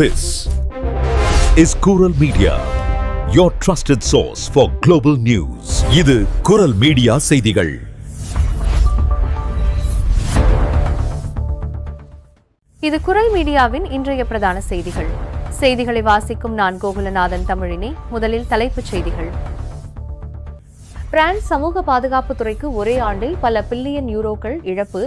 This is Kural Media, your trusted source for global news. இது குரல் media செய்திகள். இது குரல் மீடியாவின் இன்றைய பிரதான செய்திகள். செய்திகளை வாசிக்கும் நான் கோகுலநாதன் தமிழினி முதலில் தலைப்புச் செய்திகள். பிரான்ஸ் சமூக பாதுகாப்பு துறைக்கு ஒரே ஆண்டில் பல பில்லியன் யூரோக்கள் இழப்பு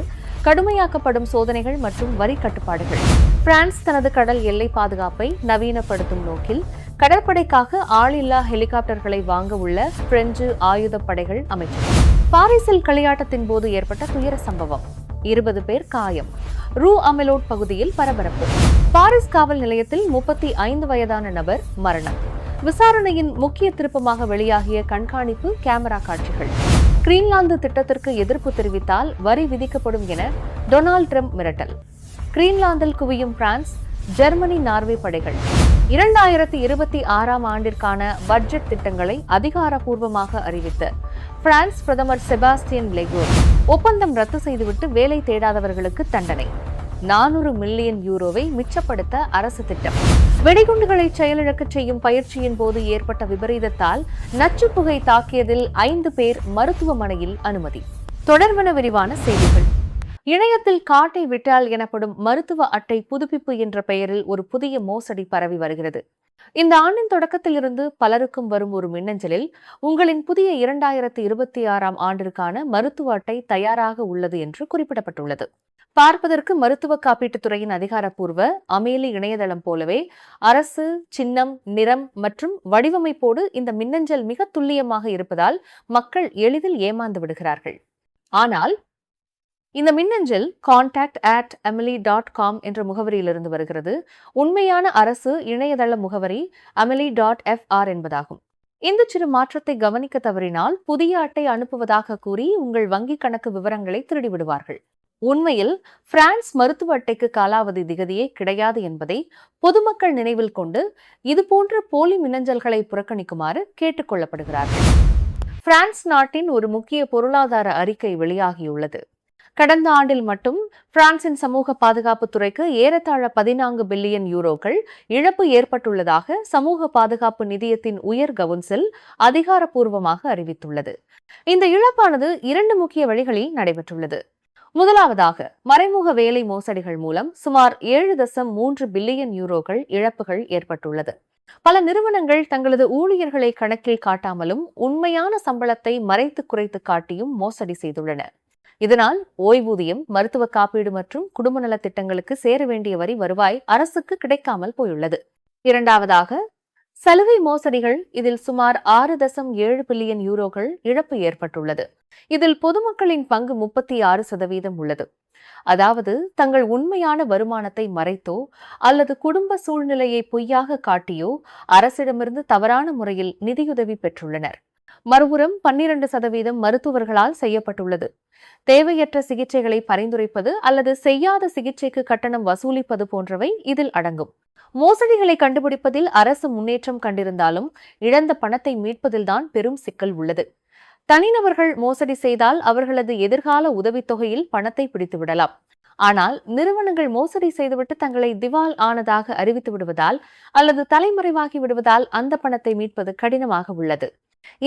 கடுமையாக்கப்படும் சோதனைகள் மற்றும் வரி கட்டுப்பாடுகள். பிரான்ஸ் தனது கடல் எல்லை பாதுகாப்பை நவீனப்படுத்தும் நோக்கில் கடற்படைக்காக ஆளில்லா ஹெலிகாப்டர்களை வாங்க உள்ள பிரெஞ்சு ஆயுதப்படைகள் அமைச்சர். பாரிஸில் களியாட்டத்தின் போது ஏற்பட்ட துயர சம்பவம். இருபது பேர் காயம். ரூ. அமெலோட் பகுதியில் பரபரப்பு. பாரிஸ் காவல் நிலையத்தில் முப்பத்தி ஐந்து வயதான நபர் மரணம். விசாரணையின் முக்கிய திருப்பமாக வெளியாகிய கண்காணிப்பு கேமரா காட்சிகள். கிரீன்லாந்து திட்டத்திற்கு எதிர்ப்பு தெரிவித்தால் வரி விதிக்கப்படும் என டொனால்ட் ட்ரம்ப் மிரட்டல். கிரீன்லாந்தில் குவியும் பிரான்ஸ் ஜெர்மனி நார்வே படைகள். இரண்டாயிரத்தி இருபத்தி ஆறாம் ஆண்டிற்கான பட்ஜெட் திட்டங்களை அதிகாரப்பூர்வமாக அறிவித்த பிரான்ஸ் பிரதமர் செபாஸ்டியன் லெகோர் ஒப்பந்தம் ரத்து செய்துவிட்டு வேலை தேடாதவர்களுக்கு தண்டனை. நானூறு மில்லியன் யூரோவை மிச்சப்படுத்த அரசு திட்டம். வெடிகுண்டுகளை செயலிழக்கச் செய்யும் பயிற்சியின் போது ஏற்பட்ட விபரீதத்தால் நச்சு புகை தாக்கியதில் ஐந்து பேர் மருத்துவமனையில் அனுமதி. தொடர்பன விரிவான செய்திகள். இணையத்தில் காட்டை விட்டால் எனப்படும் மருத்துவ அட்டை புதுப்பிப்பு என்ற பெயரில் ஒரு புதிய மோசடி பரவி வருகிறது. இந்த ஆண்டின் தொடக்கத்திலிருந்து பலருக்கும் வரும் ஒரு மின்னஞ்சலில் உங்களின் புதிய இரண்டாயிரத்தி இருபத்தி ஆறாம் ஆண்டிற்கான மருத்துவ அட்டை தயாராக உள்ளது என்று குறிப்பிடப்பட்டுள்ளது. பார்ப்பதற்கு மருத்துவ காப்பீட்டுத் துறையின் அதிகாரப்பூர்வ அமேலி இணையதளம் போலவே அரசு சின்னம் நிறம் மற்றும் வடிவமைப்போடு இந்த மின்னஞ்சல் மிக துல்லியமாக இருப்பதால் மக்கள் எளிதில் ஏமாந்து விடுகிறார்கள். ஆனால் இந்த மின்னஞ்சல் கான்டாக்ட் அட் அமிலி டாட் காம் என்ற முகவரியிலிருந்து வருகிறது. உண்மையான அரசு இணையதள முகவரி அமிலி டாட் எஃப்ஆர் என்பதாகும். இந்த சிறு மாற்றத்தை கவனிக்க தவறினால் புதிய அட்டை அனுப்புவதாக கூறி உங்கள் வங்கிக் கணக்கு விவரங்களை திருடிவிடுவார்கள். உண்மையில் பிரான்ஸ் மருத்துவ அட்டைக்கு காலாவதி திகதியே கிடையாது என்பதை பொதுமக்கள் நினைவில் கொண்டு இதுபோன்ற போலி மின்னஞ்சல்களை புறக்கணிக்குமாறு கேட்டுக்கொள்ளப்படுகிறார்கள் பிரான்ஸ் நாட்டின் ஒரு முக்கிய பொருளாதார அறிக்கை வெளியாகியுள்ளது. கடந்த ஆண்டில் மட்டும் பிரான்சின் சமூக பாதுகாப்பு துறைக்கு ஏறத்தாழ பதினான்கு பில்லியன் யூரோக்கள் இழப்பு ஏற்பட்டுள்ளதாக சமூக பாதுகாப்பு நிதியத்தின் உயர் கவுன்சில் அதிகாரப்பூர்வமாக அறிவித்துள்ளது. இந்த இழப்பானது இரண்டு முக்கிய வழிகளில் நடைபெற்றுள்ளது. முதலாவதாக மறைமுக வேலை மோசடிகள் மூலம் சுமார் ஏழு தசம் மூன்று பில்லியன் யூரோக்கள் இழப்புகள் ஏற்பட்டுள்ளது. பல நிறுவனங்கள் தங்களது ஊழியர்களை கணக்கில் காட்டாமலும் உண்மையான சம்பளத்தை மறைத்து குறைத்து காட்டியும் மோசடி செய்துள்ளன. இதனால் ஓய்வூதியம் மருத்துவ காப்பீடு மற்றும் குடும்ப நலத் திட்டங்களுக்கு சேர வேண்டிய வரி வருவாய் அரசுக்கு கிடைக்காமல் போயுள்ளது. இரண்டாவதாக சலுகை மோசடிகள் இதில் சுமார் ஆறு தசம் ஏழு பில்லியன் யூரோக்கள் இழப்பு ஏற்பட்டுள்ளது. இதில் பொதுமக்களின் பங்கு முப்பத்தி ஆறு சதவீதம் உள்ளது. அதாவது தங்கள் உண்மையான வருமானத்தை மறைத்தோ அல்லது குடும்ப சூழ்நிலையை பொய்யாக காட்டியோ அரசிடமிருந்து தவறான முறையில் நிதியுதவி பெற்றுள்ளனர். மறுபுறம் பன்னிரண்டு சதவீதம் மருத்துவர்களால் செய்யப்பட்டுள்ளது. தேவையற்ற சிகிச்சைகளை பரிந்துரைப்பது அல்லது செய்யாத சிகிச்சைக்கு கட்டணம் வசூலிப்பது போன்றவை இதில் அடங்கும். மோசடிகளை கண்டுபிடிப்பதில் அரசு முன்னேற்றம் கண்டிருந்தாலும் இழந்த பணத்தை மீட்பதில்தான் பெரும் சிக்கல் உள்ளது. தனிநபர்கள் மோசடி செய்தால் அவர்களது எதிர்கால உதவித்தொகையில் பணத்தை பிடித்து விடலாம். ஆனால் நிறுவனங்கள் மோசடி செய்துவிட்டு தங்களை திவால் ஆனதாக அறிவித்து விடுவதால் அல்லது தலைமறைவாகி விடுவதால் அந்த பணத்தை மீட்பது கடினமாக உள்ளது.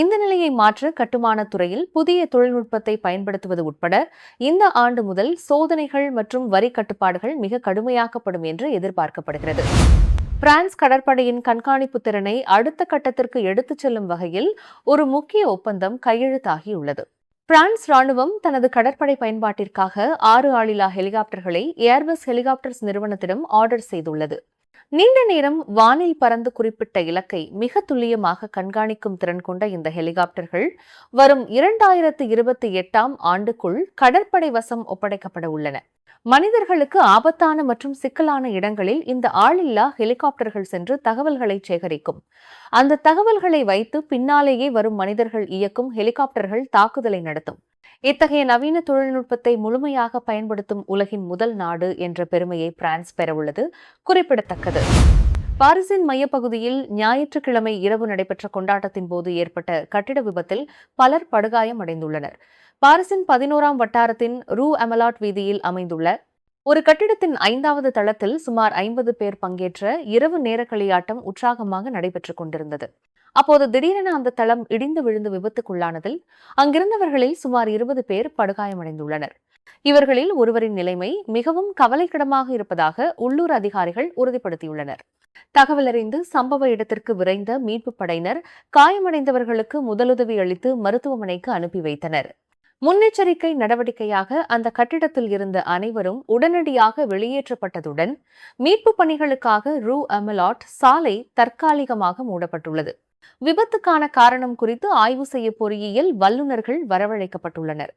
இந்த நிலையை மாற்ற கட்டுமான துறையில் புதிய தொழில்நுட்பத்தை பயன்படுத்துவது உட்பட இந்த ஆண்டு முதல் சோதனைகள் மற்றும் வரி கட்டுப்பாடுகள் மிக கடுமையாக்கப்படும் என்று எதிர்பார்க்கப்படுகிறது. பிரான்ஸ் கடற்படையின் கண்காணிப்பு திறனை அடுத்த கட்டத்திற்கு எடுத்துச் செல்லும் வகையில் ஒரு முக்கிய ஒப்பந்தம் கையெழுத்தாகியுள்ளது. பிரான்ஸ் ராணுவம் தனது கடற்படை பயன்பாட்டிற்காக ஆறு ஆளில்லா ஹெலிகாப்டர்களை ஏர்பஸ் ஹெலிகாப்டர்ஸ் நிறுவனத்திடம் ஆர்டர் செய்துள்ளது. நீண்ட நேரம் வானில் பறந்து குறிப்பிட்ட இலக்கை மிக துல்லியமாக கண்காணிக்கும் திறன் கொண்ட இந்த ஹெலிகாப்டர்கள் வரும் இரண்டாயிரத்து இருபத்தி எட்டாம் ஆண்டுக்குள் கடற்படை வசம் ஒப்படைக்கப்பட உள்ளன. மனிதர்களுக்கு ஆபத்தான மற்றும் சிக்கலான இடங்களில் இந்த ஆளில்லா ஹெலிகாப்டர்கள் சென்று தகவல்களை சேகரிக்கும். அந்த தகவல்களை வைத்து பின்னாலேயே வரும் மனிதர்கள் இயக்கும் ஹெலிகாப்டர்கள் தாக்குதலை நடத்தும். இத்தகைய நவீன தொழில்நுட்பத்தை முழுமையாக பயன்படுத்தும் உலகின் முதல் நாடு என்ற பெருமையை பிரான்ஸ் பெறவுள்ளது குறிப்பிடத்தக்கது. பாரிஸின் மையப்பகுதியில் ஞாயிற்றுக்கிழமை இரவு நடைபெற்ற கொண்டாட்டத்தின் போது ஏற்பட்ட கட்டிட விபத்தில் பலர் படுகாயம் அடைந்துள்ளனர். பாரிஸின் பதினோராம் வட்டாரத்தின் ரூ அமலாட் வீதியில் அமைந்துள்ள ஒரு கட்டிடத்தின் ஐந்தாவது தளத்தில் சுமார் ஐம்பது பேர் பங்கேற்ற இரவு நேர களியாட்டம் உற்சாகமாக நடைபெற்றுக் கொண்டிருந்தது. அப்போது திடீரென அந்த தளம் இடிந்து விழுந்து விபத்துக்குள்ளானதில் அங்கிருந்தவர்களில் சுமார் இருபது பேர் படுகாயமடைந்துள்ளனர். இவர்களில் ஒருவரின் நிலைமை மிகவும் கவலைக்கிடமாக இருப்பதாக உள்ளூர் அதிகாரிகள் உறுதிப்படுத்தியுள்ளனர். தகவலறிந்து சம்பவ இடத்திற்கு விரைந்த மீட்புப் படையினர் காயமடைந்தவர்களுக்கு முதலுதவி அளித்து மருத்துவமனைக்கு அனுப்பி வைத்தனர். முன்னெச்சரிக்கை நடவடிக்கையாக அந்த கட்டிடத்தில் இருந்த அனைவரும் உடனடியாக வெளியேற்றப்பட்டதுடன் மீட்புப் பணிகளுக்காக ரூ. அமலாட் சாலை தற்காலிகமாக மூடப்பட்டுள்ளது. விபத்துக்கான காரணம் குறித்து ஆய்வு செய்ய பொறியியல் வல்லுநர்கள் வரவழைக்கப்பட்டுள்ளனர்.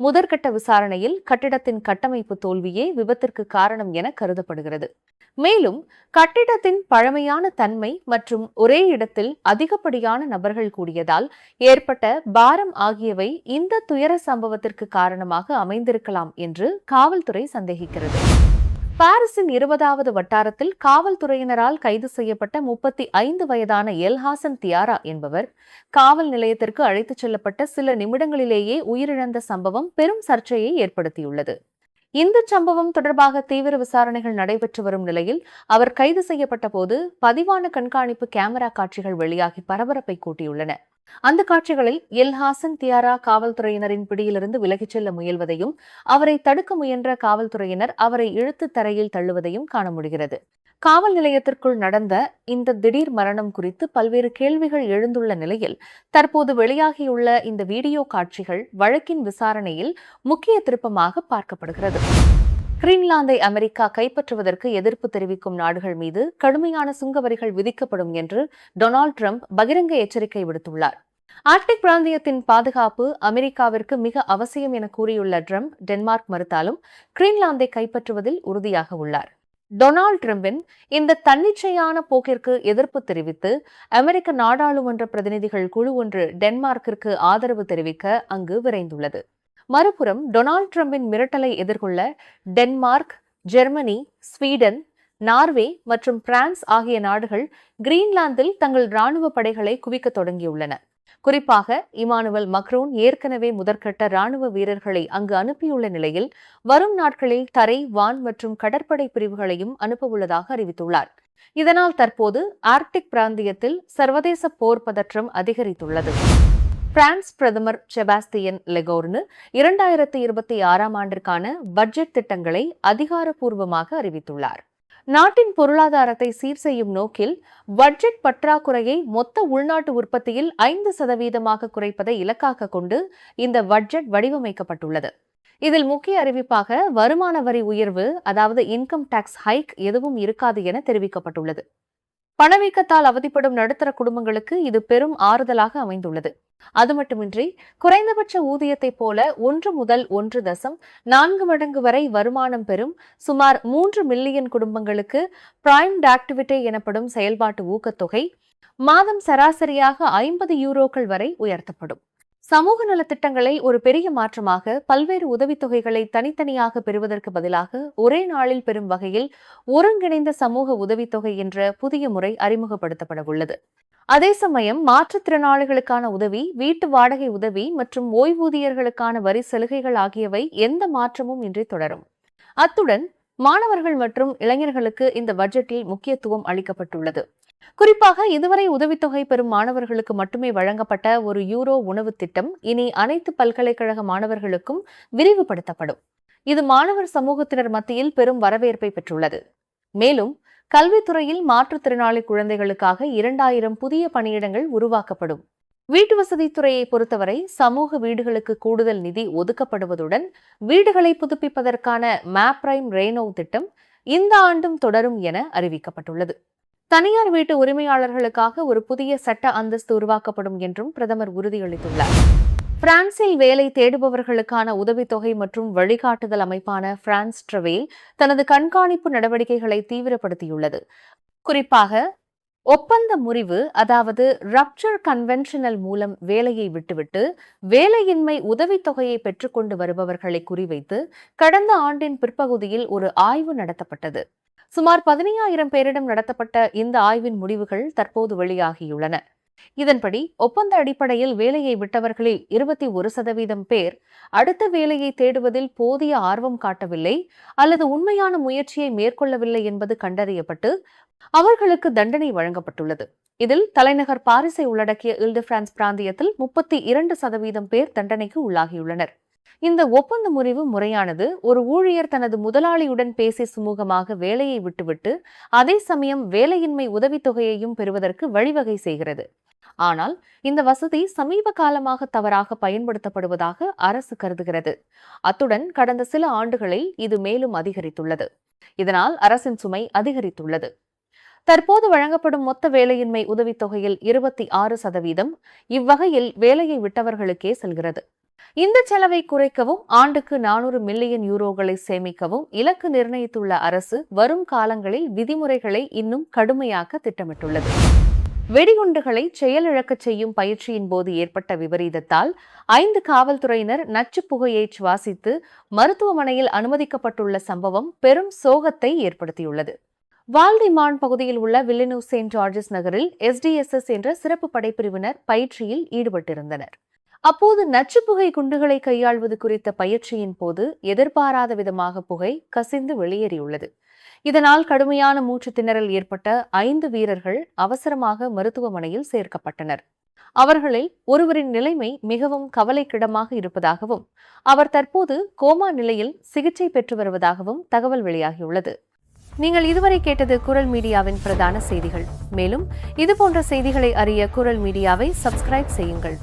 முதற்கட்ட விசாரணையில் கட்டிடத்தின் கட்டமைப்பு தோல்வியே விபத்திற்கு காரணம் என கருதப்படுகிறது. மேலும் கட்டிடத்தின் பழமையான தன்மை மற்றும் ஒரே இடத்தில் அதிகப்படியான நபர்கள் கூடியதால் ஏற்பட்ட பாரம் ஆகியவை இந்த துயர சம்பவத்திற்கு காரணமாக அமைந்திருக்கலாம் என்று காவல்துறை சந்தேகிக்கிறது. பாரிஸின் இருபதாவது வட்டாரத்தில் காவல்துறையினரால் கைது செய்யப்பட்ட முப்பத்தி ஐந்து வயதான எல்ஹாசன் தியாரா என்பவர் காவல் நிலையத்திற்கு அழைத்துச் செல்லப்பட்ட சில நிமிடங்களிலேயே உயிரிழந்த சம்பவம் பெரும் சர்ச்சையை ஏற்படுத்தியுள்ளது. இந்த சம்பவம் தொடர்பாக தீவிர விசாரணைகள் நடைபெற்று வரும் நிலையில் அவர் கைது செய்யப்பட்ட போது பதிவான கண்காணிப்பு கேமரா காட்சிகள் வெளியாகி பரபரப்பை கூட்டியுள்ளன. அந்த காட்சிகளில் எல்ஹாசன் தியாரா காவல்துறையினரின் பிடியிலிருந்து விலகிச் செல்ல முயல்வதையும் அவரை தடுக்க முயன்ற காவல்துறையினர் அவரை இழுத்து தரையில் தள்ளுவதையும் காண முடிகிறது. காவல் நிலையத்திற்குள் நடந்த இந்த திடீர் மரணம் குறித்து பல்வேறு கேள்விகள் எழுந்துள்ள நிலையில் தற்போது வெளியாகியுள்ள இந்த வீடியோ காட்சிகள் வழக்கின் விசாரணையில் முக்கிய திருப்பமாக பார்க்கப்படுகிறது. கிரீன்லாந்தை அமெரிக்கா கைப்பற்றுவதற்கு எதிர்ப்பு தெரிவிக்கும் நாடுகள் மீது கடுமையான சுங்க வரிகள் விதிக்கப்படும் என்று டொனால்டு ட்ரம்ப் பகிரங்க எச்சரிக்கை விடுத்துள்ளார். ஆர்டிக் பிராந்தியத்தின் பாதுகாப்பு அமெரிக்காவிற்கு மிக அவசியம் என கூறியுள்ள ட்ரம்ப் டென்மார்க் மறுத்தாலும் கிரீன்லாந்தை கைப்பற்றுவதில் உறுதியாக உள்ளார். டொனால்டு ட்ரம்பின் இந்த தன்னிச்சையான போக்கிற்கு எதிர்ப்பு தெரிவித்து அமெரிக்க நாடாளுமன்ற பிரதிநிதிகள் குழு ஒன்று டென்மார்க்கிற்கு ஆதரவு தெரிவிக்க அங்கு விரைந்துள்ளது. மறுபுறம் டொனால்டு ட்ரம்பின் மிரட்டலை எதிர்கொள்ள டென்மார்க் ஜெர்மனி ஸ்வீடன் நார்வே மற்றும் பிரான்ஸ் ஆகிய நாடுகள் கிரீன்லாந்தில் தங்கள் ராணுவ படைகளை குவிக்க தொடங்கியுள்ளன. குறிப்பாக இமானுவல் மக்ரோன் ஏற்கனவே முதற்கட்ட ராணுவ வீரர்களை அங்கு அனுப்பியுள்ள நிலையில் வரும் நாட்களில் தரை வான் மற்றும் கடற்படை பிரிவுகளையும் அனுப்பவுள்ளதாக அறிவித்துள்ளார். இதனால் தற்போது ஆர்டிக் பிராந்தியத்தில் சர்வதேச போர் பதற்றம் அதிகரித்துள்ளது. பிரான்ஸ் பிரதமர் செபாஸ்தியன் லெகோர்னு இரண்டாயிரத்தி இருபத்தி ஆறாம் ஆண்டிற்கான பட்ஜெட் திட்டங்களை அதிகாரப்பூர்வமாக அறிவித்துள்ளார். நாட்டின் பொருளாதாரத்தை சீர் செய்யும் நோக்கில் பட்ஜெட் பற்றாக்குறையை மொத்த உள்நாட்டு உற்பத்தியில் ஐந்து சதவீதமாக குறைப்பதை இலக்காக கொண்டு இந்த பட்ஜெட் வடிவமைக்கப்பட்டுள்ளது. இதில் முக்கிய அறிவிப்பாக வருமான வரி உயர்வு அதாவது இன்கம் டாக்ஸ் ஹைக் எதுவும் இருக்காது என தெரிவிக்கப்பட்டுள்ளது. பணவீக்கத்தால் அவதிப்படும் நடுத்தர குடும்பங்களுக்கு இது பெரும் ஆறுதலாக அமைந்துள்ளது. அது மட்டுமின்றி குறைந்தபட்ச ஊதியத்தைப் போல ஒன்று முதல் ஒன்று தசம் நான்கு மடங்கு வரை வருமானம் பெறும் சுமார் மூன்று மில்லியன் குடும்பங்களுக்கு பிரைம்ட் ஆக்டிவிட்டி எனப்படும் செயல்பாட்டு ஊக்கத்தொகை மாதம் சராசரியாக ஐம்பது யூரோக்கள் வரை உயர்த்தப்படும். சமூக நலத்திட்டங்களை ஒரு பெரிய மாற்றமாக பல்வேறு உதவித்தொகைகளை தனித்தனியாக பெறுவதற்கு பதிலாக ஒரே நாளில் பெறும் வகையில் ஒருங்கிணைந்த சமூக உதவித்தொகை என்ற புதிய முறை அறிமுகப்படுத்தப்பட உள்ளது அதே சமயம் மாற்றுத்திறனாளிகளுக்கான உதவி வீட்டு வாடகை உதவி மற்றும் ஓய்வூதியர்களுக்கான வரி சலுகைகள் ஆகியவை எந்த மாற்றமும் இன்றி தொடரும். அத்துடன் மாணவர்கள் மற்றும் இளைஞர்களுக்கு இந்த பட்ஜெட்டில் முக்கியத்துவம் அளிக்கப்பட்டுள்ளது. குறிப்பாக இதுவரை உதவித்தொகை பெறும் மாணவர்களுக்கு மட்டுமே வழங்கப்பட்ட ஒரு யூரோ உணவு திட்டம் இனி அனைத்து பல்கலைக்கழக மாணவர்களுக்கும் விரிவுபடுத்தப்படும். இது மாணவர் சமூகத்தினர் மத்தியில் பெரும் வரவேற்பை பெற்றுள்ளது. மேலும் கல்வித்துறையில் மாற்றுத்திறனாளி குழந்தைகளுக்காக இரண்டாயிரம் புதிய பணியிடங்கள் உருவாக்கப்படும். வீட்டு வசதித்துறையை பொறுத்தவரை சமூக வீடுகளுக்கு கூடுதல் நிதி ஒதுக்கப்படுவதுடன் வீடுகளை புதுப்பிப்பதற்கான மேப்ரைம் ரெய்னோ திட்டம் இந்த ஆண்டும் தொடரும் என அறிவிக்கப்பட்டுள்ளது. தனியார் வீட்டு உரிமையாளர்களுக்காக ஒரு புதிய சட்ட அந்தஸ்து உருவாக்கப்படும் என்றும் பிரதமர் உறுதியளித்துள்ளார். பிரான்சில் வேலை தேடுபவர்களுக்கான உதவித்தொகை மற்றும் வழிகாட்டுதல் அமைப்பான பிரான்ஸ் ட்ரவேல் தனது கண்காணிப்பு நடவடிக்கைகளை தீவிரப்படுத்தியுள்ளது. குறிப்பாக ஒப்பந்த முறிவு அதாவது ரப்சர் கன்வென்ஷனல் மூலம் வேலையை விட்டுவிட்டு வேலையின்மை உதவித்தொகையை பெற்றுக்கொண்டு வருபவர்களை குறிவைத்து கடந்த ஆண்டின் பிற்பகுதியில் ஒரு ஆய்வு நடத்தப்பட்டது. சுமார் பதினையாயிரம் பேரிடம் நடத்தப்பட்ட இந்த ஆய்வின் முடிவுகள் தற்போது வெளியாகியுள்ளன. இதன்படி ஒப்பந்த அடிப்படையில் வேலையை விட்டவர்களில் இருபத்தி ஒரு சதவீதம் பேர் அடுத்த வேலையை தேடுவதில் போதிய ஆர்வம் காட்டவில்லை அல்லது உண்மையான முயற்சியை மேற்கொள்ளவில்லை என்பது கண்டறியப்பட்டு அவர்களுக்கு தண்டனை வழங்கப்பட்டுள்ளது. இதில் தலைநகர் பாரிஸை உள்ளடக்கிய இல்டு பிரான்ஸ் பிராந்தியத்தில் முப்பத்தி இரண்டு சதவீதம் பேர் தண்டனைக்கு உள்ளாகியுள்ளனர். இந்த ஒப்பந்த முறிவு முறையானது ஒரு ஊழியர் தனது முதலாளியுடன் பேசி சுமூகமாக வேலையை விட்டுவிட்டு அதே சமயம் வேலையின்மை உதவித்தொகையையும் பெறுவதற்கு வழிவகை செய்கிறது. ஆனால் இந்த வசதி சமீப காலமாக தவறாக பயன்படுத்தப்படுவதாக அரசு கருதுகிறது. அத்துடன் கடந்த சில ஆண்டுகளில் இது மேலும் அதிகரித்துள்ளது. இதனால் அரசின் சுமை அதிகரித்துள்ளது. தற்போது வழங்கப்படும் மொத்த வேலையின்மை உதவித்தொகையில் இருபத்தி ஆறு சதவீதம் இவ்வகையில் வேலையை விட்டவர்களுக்கே செல்கிறது. இந்த செலவை குறைக்கவும் ஆண்டுக்கு நானூறு மில்லியன் யூரோகளை சேமிக்கவும் இலக்கு நிர்ணயித்துள்ள அரசு வரும் காலங்களில் விதிமுறைகளை இன்னும் கடுமையாக்க திட்டமிட்டுள்ளது. வெடிகுண்டுகளை செயலிழக்கச் செய்யும் பயிற்சியின் போது ஏற்பட்ட விபரீதத்தால் ஐந்து காவல்துறையினர் நச்சு புகையை சுவாசித்து மருத்துவமனையில் அனுமதிக்கப்பட்டுள்ள சம்பவம் பெரும் சோகத்தை ஏற்படுத்தியுள்ளது. வால்டிமான் பகுதியில் உள்ள வில்லினூ செயின்ட் ஜார்ஜஸ் நகரில் எஸ்டிஎஸ்எஸ் என்ற சிறப்பு படைப்பிரிவினர் பயிற்சியில் ஈடுபட்டிருந்தனர். அப்போது நச்சு புகை குண்டுகளை கையாள்வது குறித்த பயிற்சியின் போது எதிர்பாராத விதமாக புகை கசிந்து வெளியேறியுள்ளது. இதனால் கடுமையான மூச்சு திணறல் ஏற்பட்ட ஐந்து வீரர்கள் அவசரமாக மருத்துவமனையில் சேர்க்கப்பட்டனர். அவர்களில் ஒருவரின் நிலைமை மிகவும் கவலைக்கிடமாக இருப்பதாகவும் அவர் தற்போது கோமா நிலையில் சிகிச்சை பெற்று வருவதாகவும் தகவல் வெளியாகியுள்ளது. நீங்கள் இதுவரை கேட்டது குரல் மீடியாவின் பிரதான செய்திகள். மேலும் இதுபோன்ற செய்திகளை அறிய குரல் மீடியாவை சப்ஸ்கிரைப் செய்யுங்கள்.